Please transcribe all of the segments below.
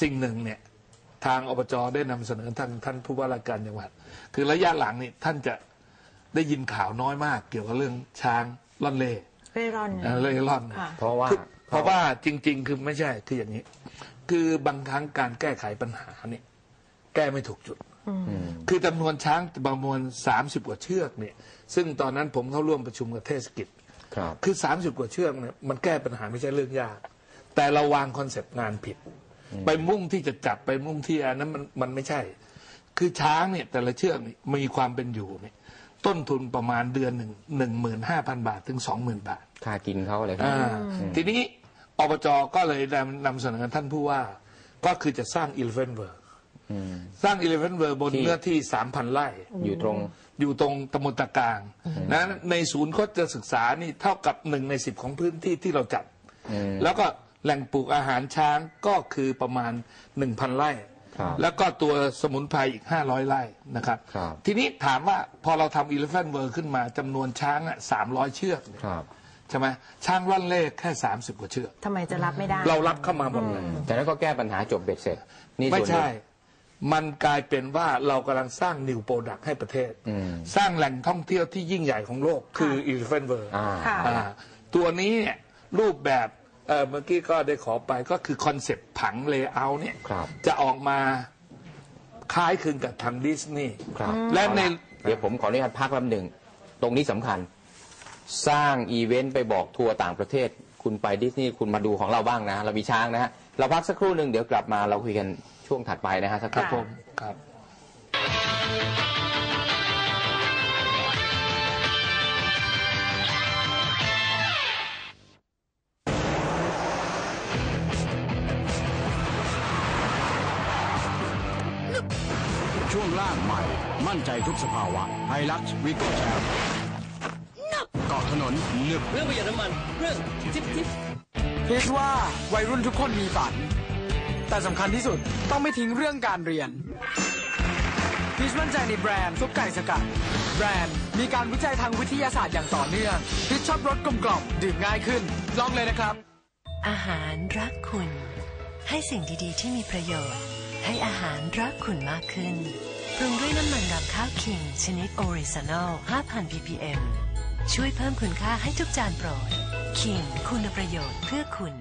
สิ่งหนึ่งเนี่ยทางอบจได้นำเสนอท่านท่านผู้ว่าราชการจังหวัด คือระยะหลังนี่ท่านจะได้ยินข่าวน้อยมาก เกี่ยวกับเรื่องช้างล่อนเล่เร่ร่อนเอ่อเล่ร่อนค่ะเพราะว่าคือเพราะว่าจริง ๆ คือไม่ใช่คืออย่างนี้ คือบางครั้งการแก้ไขปัญหาเนี่ยแก้ไม่ถูกจุดอืมคือจำนวนช้างประมวล30กว่าเชือกเนี่ย ซึ่งตอนนั้นผมเข้าร่วมประชุมกับเทศกิจครับคือ30กว่าเชือกเนี่ยมันแก้ปัญหาไม่ใช่เรื่องยาก แต่เราวางคอนเซปต์งานผิด ไปมุ่งที่จะจับไปมุ่งที่อันนั้นมันมันไม่ใช่ คือช้างเนี่ยแต่ละเชือกนี่มีความเป็นอยู่เนี่ยต้นทุนประมาณเดือนหนึ่งหนึ่งหมื่นห้าพันบาทถึงสองหมื่นบาทค่ากินเขาอะไรพวกอ่านี้ทีนี้อบจก็เลยนำนำเสนอท่านผู้ว่า ก็คือจะสร้าง Eleven World อืมสร้าง Eleven World บนที่เนื้อที่3,000ไร่อยู่ตรงอยู่ตรงตำบลตะกลางนะในศูนย์โคตรศึกษานี่เท่ากับหนึ่งในสิบของพื้นที่ที่เราจัดอืมแล้วก็ แหล่งปลูกอาหารช้างก็คือประมาณ 1,000 ไร่ ครับ แล้วก็ตัวสมุนไพรอีก 500 ไร่นะครับ ครับ ทีนี้ถามว่าพอเราทำ Eleven World ขึ้นมาจำนวนช้างอะ300 เชือกเนี่ยครับ ใช่ไหมช้างล่อนเล่แค่ 30 กว่าเชือก ทำไมจะรับไม่ได้ เรารับเข้ามาหมดเลย แต่นั้นก็แก้ปัญหาจบเบ็ดเสร็จ นี่ไม่ส่วนหนึ่งใช่มันกลายเป็นว่าเรากำลังสร้างนิวโปรดักต์ให้ประเทศ อืม สร้างแหล่งท่องเที่ยวที่ยิ่งใหญ่ของโลก คือ Elephant World อ่า ค่ะ อ่าตัวนี้เนี่ยรูปแบบ เอ่อเมื่อกี้ก็ได้ขอไปก็คือคอนเซปต์ผังเลเยอร์เนี่ยครับ จะออกมาคล้ายคลึงกับทางดิสนีย์ ครับและในเดี๋ยวผมขออนุญาตพักแป๊บหนึ่ง ตรงนี้สำคัญ สร้างอีเวนต์ไปบอกทัวร์ต่างประเทศ คุณไปดิสนีย์คุณมาดูของเราบ้างนะ เรามีช้างนะฮะ เราพักสักครู่หนึ่งเดี๋ยวกลับมาเราคุยกันช่วงถัดไปนะฮะสักคครัรู่บผมครับ ช่วงล่างใหม่ มั่นใจทุกสภาวะไฮลักซ์วิโก้แชมป์เกาะถนนหนึบเรื่องประหยัดน้ำมันเรื่องทิปทิปคิดว่าวัยรุ่นทุกคนมีฝัน แต่สำคัญที่สุดต้องไม่ทิ้งเรื่องการเรียนพีชมั่นใจในแบรนด์ซุปไก่สกัดแบรนด์มีการวิจัยทางวิทยาศาสตร์อย่างต่อเนื่องพีชชอบรสกลมกล่อมดื่มง่ายขึ้น ลองเลยนะครับ อาหารรักคุณ ให้สิ่งดีๆ ที่มีประโยชน์ ให้อาหารรักคุณมากขึ้น ปรุงด้วยน้ำมันรำข้าวคิง ชนิดออริจินอล 5,000 ppm ช่วยเพิ่มคุณค่าให้ทุกจานโปรดคิงคุณประโยชน์เพื่อคุณ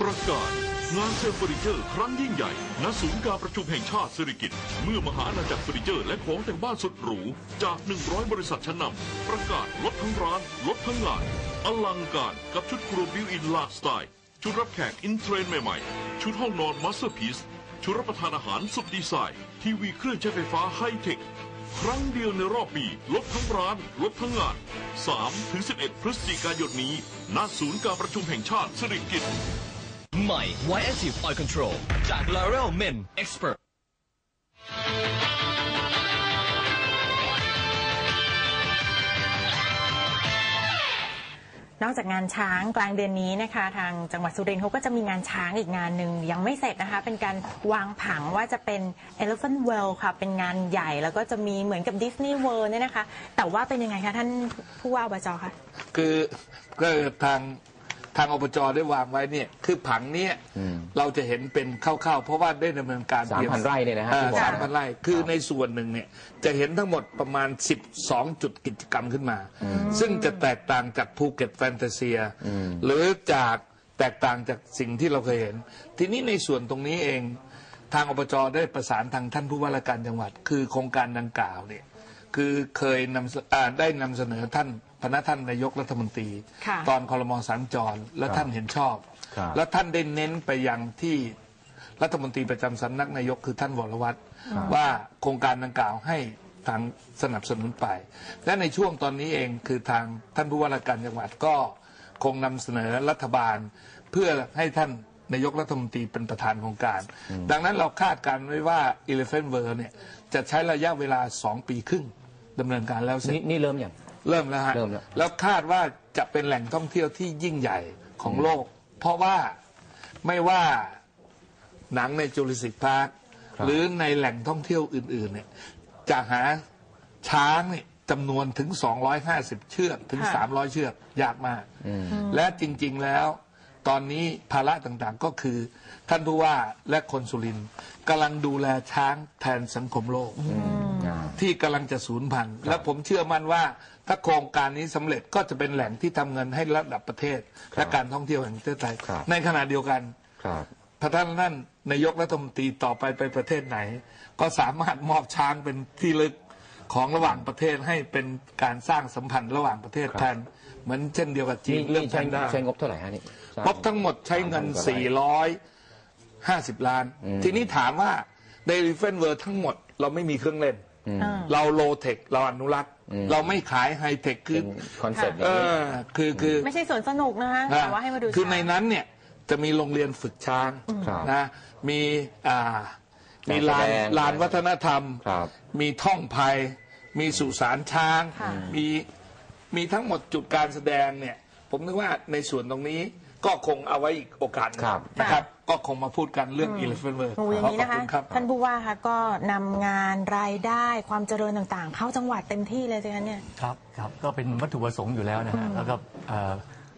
ประกาศงานเซลล์เฟอร์นิเจอร์ครั้งยิ่งใหญ่ ณ ศูนย์การประชุมแห่งชาติสิริกิติ์เมื่อมหาอาณาจักรเฟอร์นิเจอร์และของแต่งบ้านสุดหรู จาก 100 บริษัทชั้นนำประกาศลดทั้งร้าน ลดทั้งงาน อลังการกับชุดครัวบิวอินหลากสไตล์ ชุดรับแขกอินเทรนด์ใหม่ๆ ชุดห้องนอนมาสเตอร์พีซ ชุดรับประทานอาหารสุดดีไซน์ ทีวีเครื่องใช้ไฟฟ้าไฮเทค ครั้งเดียวในรอบปี ลดทั้งร้าน ลดทั้งงาน 3 ถึง 11 พฤศจิกายนนี้ ณ ศูนย์การประชุมแห่งชาติสิริกิติ์ใหม่ Y Active Oil Control จาก L'Oreal Men Expert นอกจากงานช้างกลางเดือนนี้นะคะ ทางจังหวัดสุรินทร์เขาก็จะมีงานช้างอีกงานหนึ่งยังไม่เสร็จนะคะ เป็นการวางผังว่าจะเป็น Elephant World ค่ะ เป็นงานใหญ่แล้วก็จะมีเหมือนกับ Disney World เนี่ยนะคะ แต่ว่าเป็นยังไงคะท่านผู้ว่าอบจคะ คือก็ทาง ทางอบจได้วางไว้เนี่ยคือผังเนี่ยอืมเราจะเห็นเป็นคร่าวๆเพราะว่าได้ดำเนินการ3,000ไร่เนี่ยนะฮะที่บอกสามพันไร่คือในส่วนหนึ่งเนี่ยจะเห็นทั้งหมดประมาณ 12 จุดกิจกรรมขึ้นมา ซึ่งจะแตกต่างจากภูเก็ตแฟนตาเซีย หรือจากแตกต่างจากสิ่งที่เราเคยเห็น ทีนี้ในส่วนตรงนี้เอง ทางอบจได้ประสานทางท่านผู้ว่าราชการจังหวัด คือโครงการดังกล่าวเนี่ยคือเคยนำเสอ่าได้นำเสนอท่าน พนักท่านนายกรัฐมนตรี ค่ะ ตอนคอรมอสัญจร และท่านเห็นชอบ ครับ แล้วท่านได้เน้นไปยังที่รัฐมนตรีประจำสำนักนายกคือท่านวรวัตรว่าโครงการดังกล่าวให้ทางสนับสนุนไป และในช่วงตอนนี้เองคือทางท่านผู้ว่าราชการจังหวัดก็คงนำเสนอรัฐบาล เพื่อให้ท่านนายกรัฐมนตรีเป็นประธานโครงการ ดังนั้นเราคาดการณ์ไว้ว่า Elephant World เนี่ยจะใช้ระยะเวลา 2 ปีครึ่งดำเนินการแล้วเสร็จ นี่นี่เริ่มอย่าง เริ่มแล้วฮะเริ่มแล้ว แล้วคาดว่าจะเป็นแหล่งท่องเที่ยวที่ยิ่งใหญ่ของโลก เพราะว่าไม่ว่าหนังในจูริสิกพาร์คหรือในแหล่งท่องเที่ยวอื่น ๆ เนี่ย จะหาช้างเนี่ยจำนวนถึง 250 เชือกถึง ค่ะ 300 เชือกยากมาก และจริง ๆ แล้ว ตอนนี้ภาระต่างๆก็คือ ท่านผู้ว่าและคนสุรินทร์กำลังดูแลช้างแทนสังคมโลก อ่า ที่กำลังจะสูญพันธุ์และผมเชื่อมั่นว่า ถ้าโครงการนี้สำเร็จก็จะเป็นแหล่งที่ทำเงินให้ระดับประเทศ และการท่องเที่ยวแห่งประเทศไทยครับในขณะเดียวกันครับพระท่านนั่นนายกรัฐมนตรีต่อไปไปประเทศไหน ก็สามารถมอบช้างเป็นที่ลึกของระหว่างประเทศให้เป็นการสร้างสัมพันธ์ระหว่างประเทศครับแทนเหมือนเช่นเดียวกับจีนนี่เรื่องนี่ใช้แพนด้าใช้งบเท่าไหร่ฮะนี่งบทั้งหมดใช้เงิน 450 ล้านอืมทีนี้ถามว่าในรีเฟนเวอร์ทั้งหมดเราไม่มีเครื่องเล่นอืมอ่า เราโลเทคเราอนุรักษ์อืมเราไม่ขายไฮเทคคือเป็นคอนเซ็ปต์อเอย่างนี้อคือคือไม่ใช่สวนสนุกนะคะนะแต่ว่าให้มาดูคือในช้างนั้นเนี่ยจะมีโรงเรียนฝึกช้างครับนะมีอ่ามีลานการแสดงลานวัฒนธรรมครับมีท่องภัย มีสุสานช้างค่ะมีมีทั้งหมดจุดการแสดงเนี่ย ผมนึกว่าในส่วนตรงนี้ ก็คงเอาไว้อีกโอกาสหนึ่งครับนะครับ ก็คงมาพูดกันเรื่อง Elephant World โอ้อย่างนี้ขนะอบคะ คุณครับ ท่านผู้ว่าคะก็นำงานรายได้ความเจริญต่างๆ เข้าจังหวัดเต็มที่เลยสิคะเนี่ย ครับครับก็เป็นวัตถุประสงค์อยู่แล้วนะฮะแล้วก็เอ่อ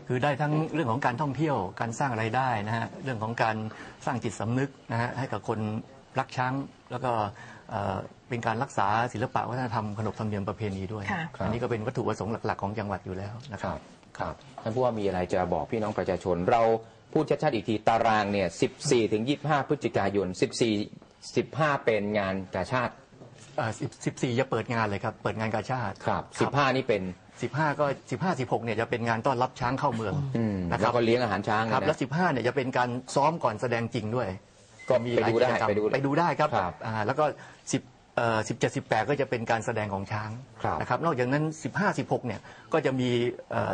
คือได้ทั้งเรื่องของการท่องเที่ยวการสร้างรายได้นะฮะเรื่องของการสร้างจิตสำนึกนะฮะให้กับคนรักช้างแล้วก็เอ่อเป็นการรักษาศิลปะวัฒนธรรมขนบธรรมเนียมประเพณีด้วย ค่ะ อันนี้ก็เป็นวัตถุประสงค์หลัก ๆ ของจังหวัดอยู่แล้วนะคครัรับบ ครับท่านผู้ว่ามีอะไรจะบอกพี่น้องประชาชน เราพูดชัดๆอีกทีตารางเนี่ย 14 ถึง 25 พฤศจิกายน 14 15 เป็นงานกาชาติเอ่อ10 14จะเปิดงานเลยครับ เปิดงานกาชาติครับ15นี่เป็น15ก็15 16เนี่ยจะเป็นงานต้อนรับช้างเข้าเมืองอืมนะคแล้รัวบก็เลี้ยงอาหารช้างครับนะแล้ว15เนี่ยจะเป็นการซ้อมก่อนแสดงจริงด้วย ก็มีไปหลายดูกิได้จกรรมไปดูไปดูได้ครับครับอ่าแล้วก็10เอ่อ17 18ก็จะเป็นการแสดงของช้างครับนะครับ นอกจากนั้น15 16เนี่ยก็จะมีเอ่อ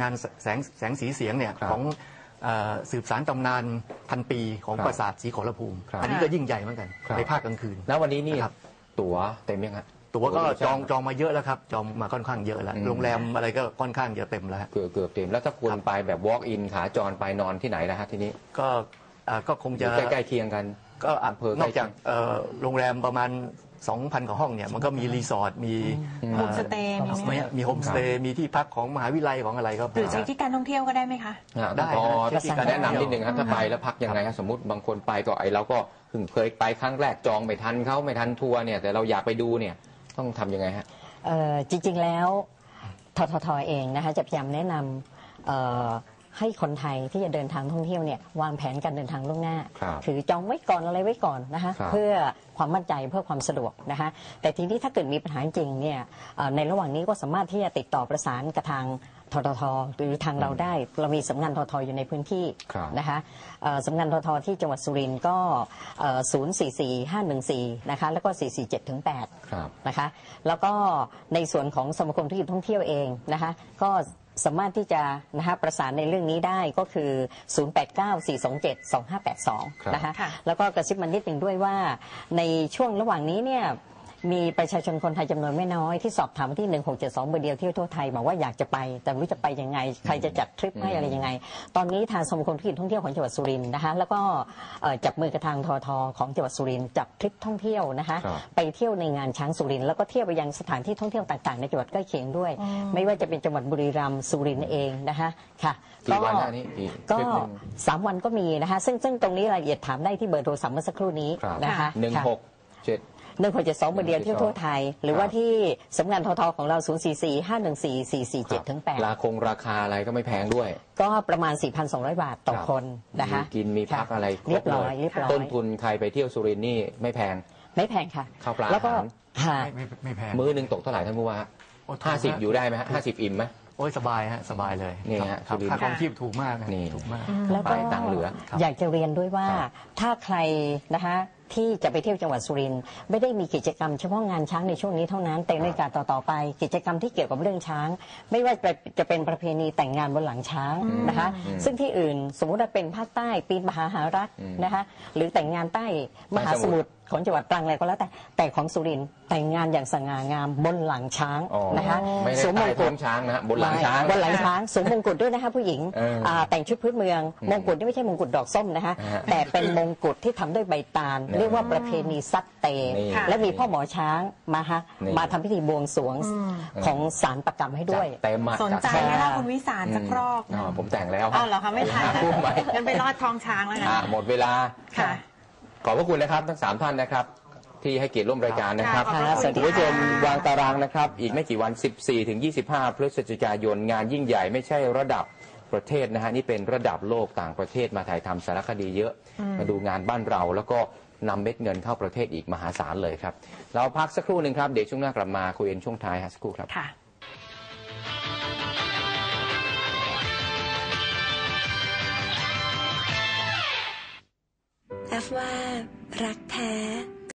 งานแสงแสงสีเสียงเนี่ยครับของเอ่อสืบสารตำนานพันปีของครับปราสาทศรีขอรภูมิครับอันนี้ก็ยิ่งใหญ่เหมือนกันครับในภาคกลางคืน แล้ววันนี้นี่ครับตั๋วเต็มยังฮะตั๋วก็ตั๋จองดิจองมาเยอะแล้วครับ จองมาค่อนข้างเยอะแล้วอืมโรงแรมอะไรก็ค่อนข้างจะเต็มแล้วฮะเกือบเกือบเต็มแล้วถ้าควรไปแบบ walk in ขาจรไปนอนที่ไหนนะฮะทีนี้ก็อ่าก็คงอจะยู่ใกล้ๆเคียงกัน ก็อะอำเภอใกล้นอกจากเอ่อโรงแรมประมาณ 2,000 กว่าห้องเนี่ยมันก็มีรีสอร์ทมีโฮมสเตย์มีไหมมีมีโฮมสเตย์มีที่พักของมหาวิทยาลัยของอะไรก็หรือจะที่การท่องเที่ยวก็ได้ไหมคะอ่าได้พอนะถ้าที่การแนะนำเที่ยวนิดนึงครับถ้าไปแล้วพักยังไงครับสมมติบางคนไปก็ไอเราก็เพิ่งเคยไปครั้งแรกจองไม่ทันเขาไม่ทันทัวร์เนี่ยแต่เราอยากไปดูเนี่ยต้องทำยังไงฮะเอ่อจริงๆแล้วทททเองนะคะจะพยายามแนะนำเอ่อ ให้คนไทยที่จะเดินทางท่องเที่ยวเนี่ยวางแผนการเดินทางล่วงหน้าครับอจองไว้ก่อนอะไรไว้ก่อนนะคะครับ เพื่อความมั่นใจเพื่อความสะดวกนะคะแต่ทีนี้ถ้าเกิดมีปัญหาจริงเนี่ยเอ่อในระหว่างนี้ก็สามารถที่จะติดต่อประสานกับทางทททหรือทางเราได้ เรามีสำนักงานททอยู่ในพื้นที่ครับ นะคะเอ่อสำนักงานททที่จังหวัดสุรินทร์ก็ศูนย์สี่สี่ห้าหนึ่งสี่นะคะแล้วก็สี่สี่เจ็ดถึงแปดครับ นะคะแล้วก็ในส่วนของสมาคมธุรกิจท่องเที่ยวเองนะคะก็ สามารถที่จะนะคะประสานในเรื่องนี้ได้ก็คือ 0894272582 นะคะค่ะแล้วก็กระซิบมันนิดหนึ่งด้วยว่าในช่วงระหว่างนี้เนี่ย มีประชาชนคนไทยจำนวนไม่น้อยที่สอบถามมาที่ 1672เบอร์เดียวเที่ยวทั่วไทยบอกว่าอยากจะไป แต่ไม่รู้จะไปยังไง ใครจะจัดทริปให้อะไรยังไง ตอนนี้ทางสมาคมธุรกิจท่องเที่ยวของจังหวัดสุรินทร์นะคะแล้วก็เอ่อจับมือกับทางททของจังหวัดสุรินทร์จับทริปท่องเที่ยวนะคะครับ ไปเที่ยวในงานช้างสุรินทร์แล้วก็เที่ยวไปยังสถานที่ท่องเที่ยวต่างๆ ในจังหวัดใกล้เคียงด้วย ไม่ว่าจะเป็นจังหวัดบุรีรัมย์สุรินทร์เองนะคะค่ะกี่วันนะนี่กี่ก็ทริปหนึ่ง สามวันก็มีนะคะซึ่งซึ่งตรงนี้รายละเอียดถามได้ที่เบอร์โทรศัพท์เมื่อสักครู่นี้ครับ นะคะหนึ่งหกเจ็ด หนึ่งหกเจ็ดสองเบอร์เดียวเที่ยวทั่วไทย หรือว่าที่สำนักงานททของเรา 0 4 4 5 1 4 4 4 7ถึงราคงราคาอะไรก็ไม่แพงด้วย 8ก็ประมาณ 4,200 บาทต่อครับคนนะคะมีกินมีพักค่อะไรครเรียบบเลร้อยยเรียบร้อยต้นทุนใครไปเที่ยวสุรินทร์นี่ไม่แพง ไม่แพงค่ะ ข้าวปลาแล้วก็อาหาร ค่ะ ไม่ไม่ไม่แพงมื้อหนึ่งตกเท่าไหร่ท่านผู้ว่าโอ้ถูกห้าสิบฮะอยู่ได้ไหมฮะห้าสิบอิ่มไหม โอ้ยสบายฮะสบายเลยนี่ฮะครับสุรินทร์ค่าครองชีพถูกมากฮะนี่ ถูกมาก แล้วไปก็ตังค์เหลืออยากจะเรียนด้วยว่าครับถ้าใครนะคะที่จะไปเที่ยวจังหวัดสุรินทร์ไม่ได้มีกิจกรรมเฉพาะงานช้างในช่วงนี้เท่านั้น แต่ในโอกาสต่อๆไป กิจกรรมที่เกี่ยวกับเรื่องช้าง ไม่ว่าจะจะเป็นประเพณีแต่งงานบนหลังช้างนะคะ ซึ่งที่อื่นสมมุติว่าเป็นภาคใต้ปีนมหาหารักษ์นะคะ หรือแต่งงานใต้มหาสมุทร ของจังหวัดตรังอะไรก็แล้วแต่ แต่ของสุรินทร์แต่งงานอย่างสง่างามบนหลังช้างอ๋อนะคะไม่ได้สวมมใต้งท้กุอฎ งช้างนะฮะบนหลังช้าง บนหลังช้างสวมมงกุฎด้วยนะคะผู้หญิงเอออ่าแต่งชุดพื้นเมืองอืมมงกุฎนี่ไม่ใช่มงกุฎดอกส้มนะคะ ฮะแต่เป็นมงกุฎที่ทำด้วยใบตาลเนี่ยเรียกว่าประเพณีซัดเต นี่และมีพ่อหมอช้างมาฮะนี่ มาทำพิธีบวงสรวงของสารประกรรมให้ด้วย จัดเต็มอะสนใจจัดไหมเต็มล่ะคุณวิสารสักรอบ อ๋อผมแต่งแล้วอ้าวเหรอคะไม่ทันหาคู่ไหมงั้นไปรอดท้องช้างแล้วกันอะหมดเวลาค่ะ ขอบพระคุณนะครับทั้งสามท่านนะครับ ที่ให้เกียรติร่วมรายการนะครับค่ะขอบพระคุณคุณผู้ชมค่ะวางตารางนะครับ อีกไม่กี่วัน 14ถึง25 พฤศจิกายนงานยิ่งใหญ่ไม่ใช่ระดับประเทศนะฮะนี่เป็นระดับโลกต่างประเทศมาถ่ายทำสารคดีเยอะมาดูงานบ้านเราแล้วก็นำเม็ดเงินเข้าประเทศอีกมหาศาลเลยครับ เราพักสักครู่หนึ่งครับ เดี๋ยวช่วงหน้ากลับมาคุยกันช่วงท้ายฮะสักครู่ครับ ค่ะ แอฟว่า รักแท้